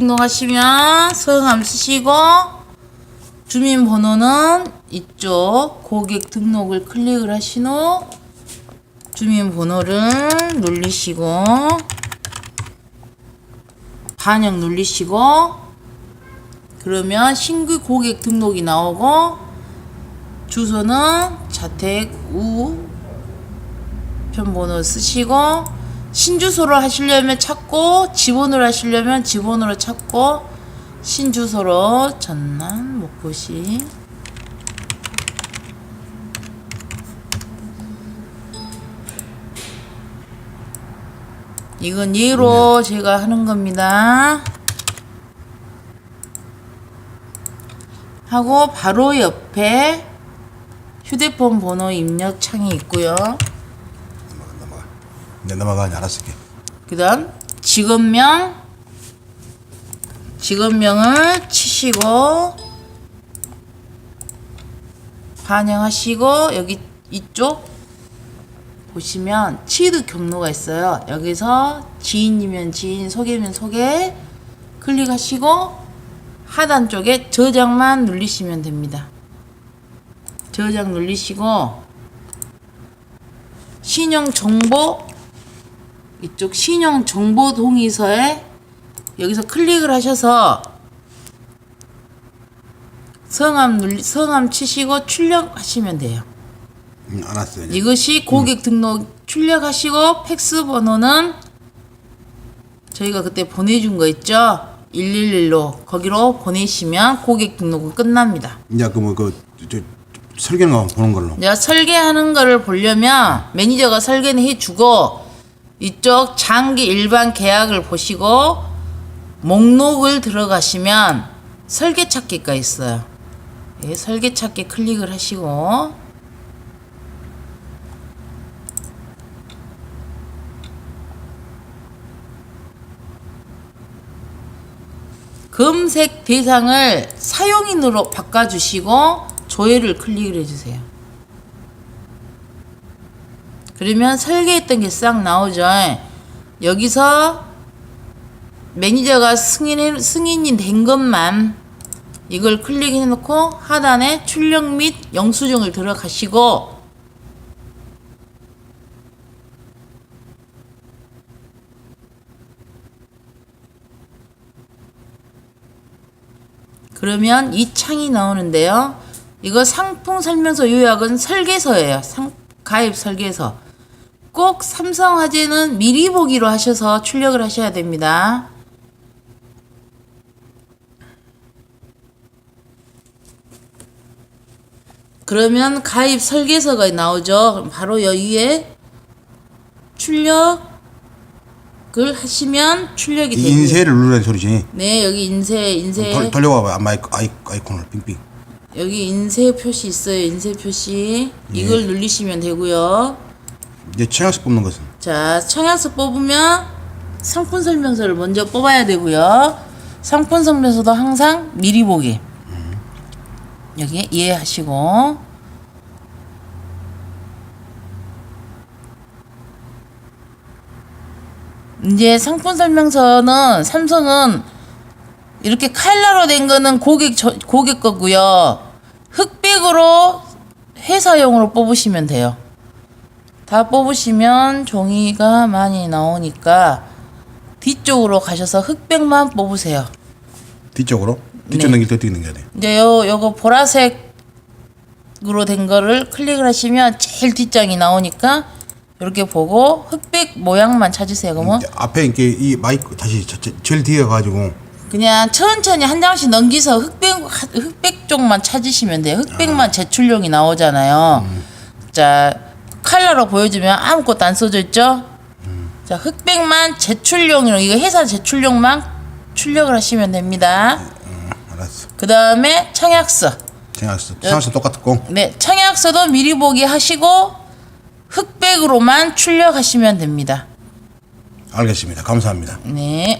등록하시면 성함 쓰시고 주민번호는 이쪽 고객 등록을 클릭을 하신 후 주민번호를 누르시고 반영 누르시고 그러면 신규 고객 등록이 나오고 주소는 자택 우 편번호 쓰시고 신주소로 하시려면 찾고 지번으로 하시려면 지번으로 찾고 신주소로 전남 목포시 이건 예로 제가 하는 겁니다. 하고 바로 옆에 휴대폰 번호 입력 창이 있고요. 넘어가. 내 넘어가 알았어. 이렇게. 그 다음 직업명 직업명을 치시고 반영하시고 여기 이쪽 보시면 취득 경로가 있어요 여기서 지인이면 지인 소개면 소개 클릭하시고 하단 쪽에 저장만 누르시면 됩니다 저장 누르시고 신용 정보 이쪽 신용 정보 동의서에 여기서 클릭을 하셔서 성함 눌리 성함 치시고 출력하시면 돼요. 응, 알았어. 이제. 이것이 고객 등록 출력하시고 팩스 번호는 저희가 그때 보내준 거 있죠? 111로 거기로 보내시면 고객 등록은 끝납니다. 이제 그뭐 그 저, 설계는 거 보는 걸로. 내가 설계하는 거를 보려면 매니저가 설계는 해주고 이쪽 장기 일반 계약을 보시고 목록을 들어가시면 설계 찾기가 있어요. 예, 설계 찾기 클릭을 하시고 검색 대상을 사용인으로 바꿔주시고 조회를 클릭을 해주세요. 그러면 설계했던 게 싹 나오죠. 여기서 매니저가 승인 승인이 된 것만 이걸 클릭해 놓고 하단에 출력 및 영수증을 들어가시고 그러면 이 창이 나오는데요. 이거 상품 설명서 요약은 설계서예요. 상, 가입 설계서. 꼭 삼성화재는 미리 보기로 하셔서 출력을 하셔야 됩니다. 그러면 가입 설계서가 나오죠. 바로 여기에 출력을 하시면 출력이 이 됩니다. 인쇄를 누르는 소리지. 네, 여기 인쇄 인쇄 돌, 돌려봐봐. 아이, 아이콘을 빙빙. 여기 인쇄 표시 있어요. 인쇄 표시. 이걸 누르시면 되고요. 이제 최악수 뽑는 것은 자, 청약서 뽑으면 상품 설명서를 먼저 뽑아야 되고요. 상품 설명서도 항상 미리 보기. 여기 이해하시고. 이제 상품 설명서는 삼성은 이렇게 칼라로 된 거는 고객 저, 고객 거고요. 흑백으로 회사용으로 뽑으시면 돼요. 다 뽑으시면 종이가 많이 나오니까 뒤쪽으로 가셔서 흑백만 뽑으세요. 뒤쪽으로. 뒤쪽 네. 넘길 때 어떻게 넘겨야 돼? 이제 요 요거 보라색으로 된 거를 클릭을 하시면 제일 뒷장이 나오니까 이렇게 보고 흑백 모양만 찾으세요. 그러면 앞에 이렇게 이 마이크 다시 저, 저, 제일 뒤에 가지고 그냥 천천히 한 장씩 넘기서 흑백 흑백 쪽만 찾으시면 돼요. 흑백만 제출용이 나오잖아요. 자 칼라로 보여주면 아무것도 안 써져 있죠. 자 흑백만 제출용으로 이거 회사 제출용만 출력을 하시면 됩니다. 알았어. 그 다음에 청약서. 최악수. 최악수 똑같고. 네, 청약서도 미리 보기 하시고 흑백으로만 출력하시면 됩니다. 알겠습니다. 감사합니다. 네.